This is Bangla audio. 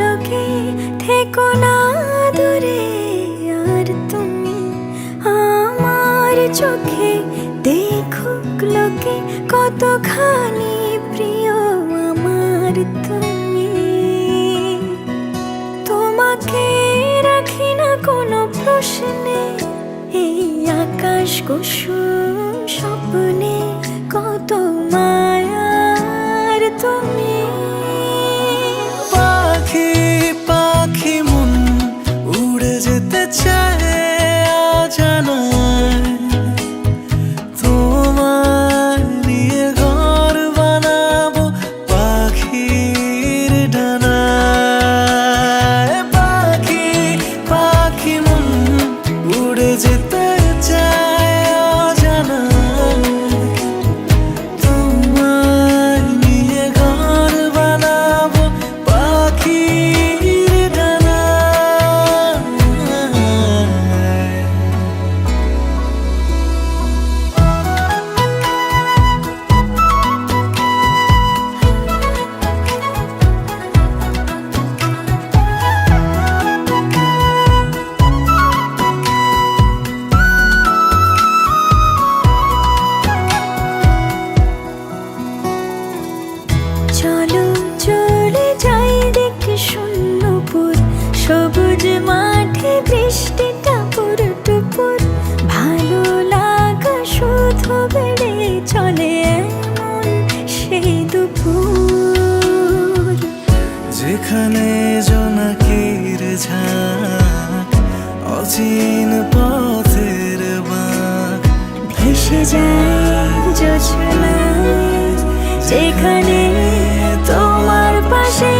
লোকে থেকো দূরে, আর তুমি আমার চোখে দেখুক লোকে কতখানি প্রিয় আমার তুমি। তোমাকে রাখি না কোনো প্রশ্নে, এই আকাশ কুসুম স্বপ্ন যেতে চায় ভালো বেড়ে চলে সেই যেখানে জোনাকির ঝাঁক, অচিন পথের বাঁক। ভেসে যায় জোছনায় যেখানে তোমার পাশে